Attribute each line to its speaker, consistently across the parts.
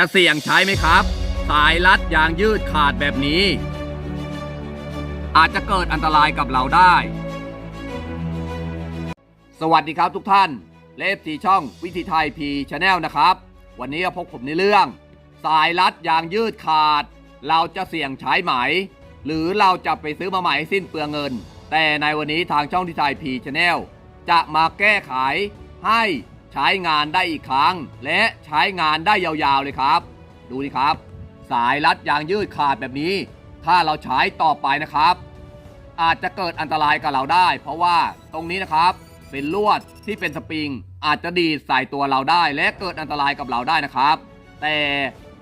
Speaker 1: จะเสี่ยงใช้ไหมครับ สายรัดยางยืดขาดแบบนี้ อาจจะเกิดอันตรายกับเราได้ สวัสดีครับทุกท่าน เลฟสีช่องวิธีไทยพีชาแนลนะครับ วันนี้พบผมในเรื่อง สายรัดยางยืดขาด เราจะเสี่ยงใช้ไหม หรือเราจะไปซื้อมาใหม่ให้สิ้นเปลืองเงิน แต่ในวันนี้ทางช่องที่ไทยพีชาแนลจะมาแก้ไขให้ ใช้งานได้อีกครั้ง และใช้งานได้ยาวๆเลยครับ ดูดิครับ สายรัดยางยืดขาดแบบนี้ ถ้าเราใช้ต่อไปนะครับ อาจจะเกิดอันตรายกับเราได้ เพราะว่าตรงนี้นะครับเป็นลวดที่เป็นสปริง อาจจะดีดใส่ตัวเราได้ และเกิดอันตรายกับเราได้นะครับ แต่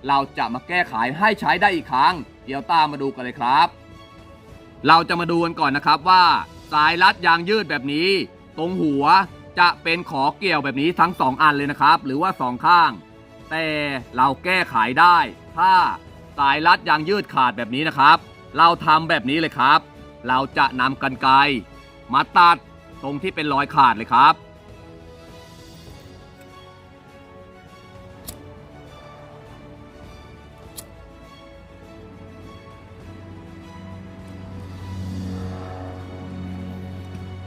Speaker 1: เราจะมาแก้ไขให้ใช้ได้อีกครั้ง เดี๋ยวตามมาดูกันเลยครับ เราจะมาดูกันก่อนนะครับว่า สายรัดยางยืดแบบนี้ ตรงหัว จะเป็นขอเกี่ยวแบบนี้ทั้ง 2 อันเลยนะครับ หรือว่า 2 ข้าง แต่เราแก้ไขได้ ถ้าสายรัดยางยืดขาดแบบนี้นะครับ เราทำแบบนี้เลยครับ เราจะนำกันไกรมาตัดตรงที่เป็นรอยขาดเลยครับ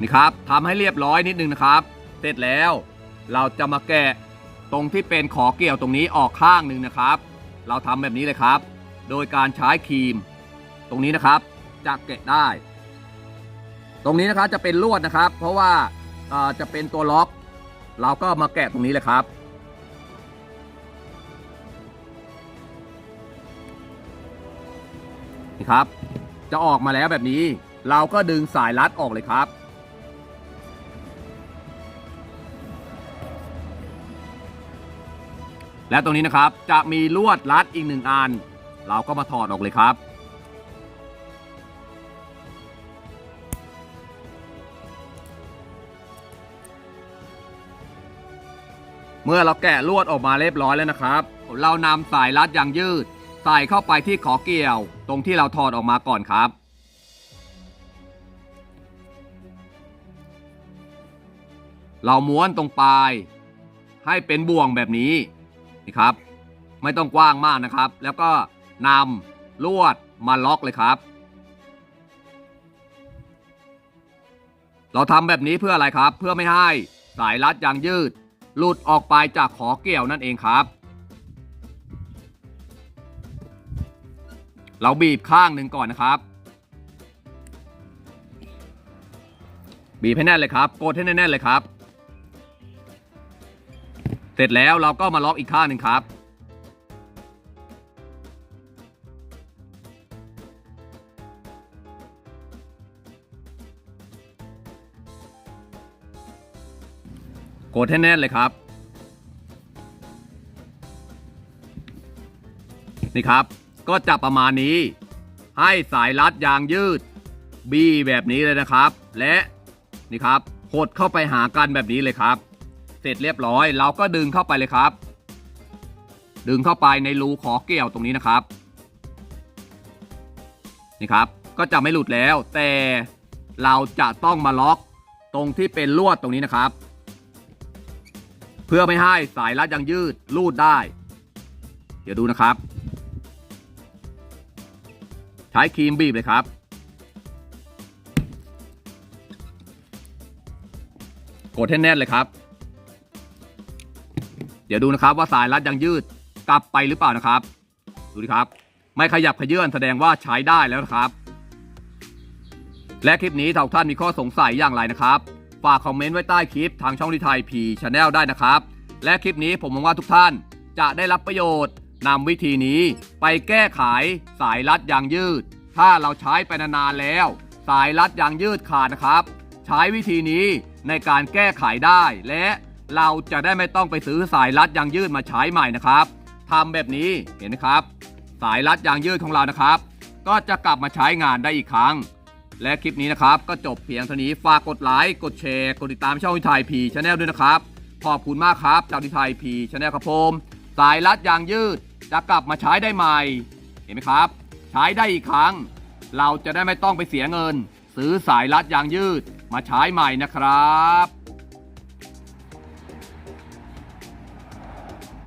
Speaker 1: นี่ครับทำให้เรียบร้อยนิดนึงนะครับ เสร็จแล้ว เราจะมาแกะตรงที่เป็นขอเกี่ยวตรงนี้ออกข้างหนึ่งนะครับ เราทำแบบนี้เลยครับ โดยการใช้ครีม ตรงนี้นะครับจะแกะได้ ตรงนี้นะครับจะเป็นลวดนะครับ เพราะว่าจะเป็นตัวล็อก เราก็มาแกะตรงนี้เลยครับนี่ครับ จะออกมาแล้วแบบนี้ เราก็ดึงสายรัดออกเลยครับ และตรงนี้นะครับจะมีลวดรัดอีกหนึ่งอัน เราก็มาถอดออกเลยครับ เมื่อเราแกะลวดออกมาเรียบร้อยแล้วนะครับ เรานำสายรัดยางยืด ใส่เข้าไปที่ขอเกี่ยว ตรงที่เราถอดออกมาก่อนครับเราม้วนตรงปลาย ให้เป็นบ่วงแบบนี้ นี่ครับ ไม่ต้องกว้างมากนะครับ แล้วก็นำลวดมาล็อกเลยครับ เราทำแบบนี้เพื่ออะไรครับ เพื่อไม่ให้สายรัดยางยืด หลุดออกไปจากขอเกี่ยวนั่นเองครับ เราบีบข้างหนึ่งก่อนนะครับ บีบให้แน่นเลยครับ กดให้แน่นๆเลยครับ เสร็จแล้วเราก็มาล็อกอีกข้างหนึ่งครับ กดให้แน่นเลยครับ นี่ครับ ก็จะประมาณนี้ ให้สายรัดยางยืด บีแบบนี้เลยนะครับ และนี่ครับหดเข้าไปหากันแบบนี้เลยครับ เสร็จเรียบร้อย เราก็ดึงเข้าไปเลยครับ ดึงเข้าไปในรูขอเกี่ยวตรงนี้นะครับนี่ครับ ก็จะไม่หลุดแล้ว แต่เราจะต้องมาล็อกตรงที่เป็นลวดตรงนี้นะครับ เพื่อไม่ให้สายรัดยางยืดรูดได้ เดี๋ยวดูนะครับ ใช้ครีมบีบเลยครับ กดให้แน่นเลยครับ เดี๋ยวดูนะครับว่าสายรัดยังยืดกลับไปหรือเปล่านะครับ ดูดิครับ ไม่ขยับขยื่นแสดงว่าใช้ได้แล้วนะครับ และคลิปนี้ถ้าท่านมีข้อสงสัยอย่างไรนะครับ ฝากคอมเมนต์ไว้ใต้คลิปทางช่องทีไทยพีชาแนลได้นะครับ และคลิปนี้ผมหวังว่าทุกท่านจะได้รับประโยชน์นำวิธีนี้ไปแก้ไขสายรัดยางยืด ถ้าเราใช้ไปนานๆแล้ว สายรัดยางยืดขาดนะครับ ใช้วิธีนี้ในการแก้ไขได้และ เราจะได้ไม่ต้องไปซื้อสายรัดยางยืดมาใช้ใหม่นะครับทำแบบนี้เห็นไหมครับ สายรัดยางยืดของเรานะครับ ก็จะกลับมาใช้งานได้อีกครั้ง และคลิปนี้นะครับ ก็จบเพียงเท่านี้ฝากกดไลค์กดแชร์กดติดตามช่องวิทยพีชาแนลด้วยนะครับ ขอบคุณมากครับจากวิทยพีชาแนลครับผมสายรัดยางยืดจะกลับมาใช้ได้ใหม่ เห็นไหมครับ ใช้ได้อีกครั้ง เราจะได้ไม่ต้องไปเสียเงิน ซื้อสายรัดยางยืดมาใช้ใหม่นะครับ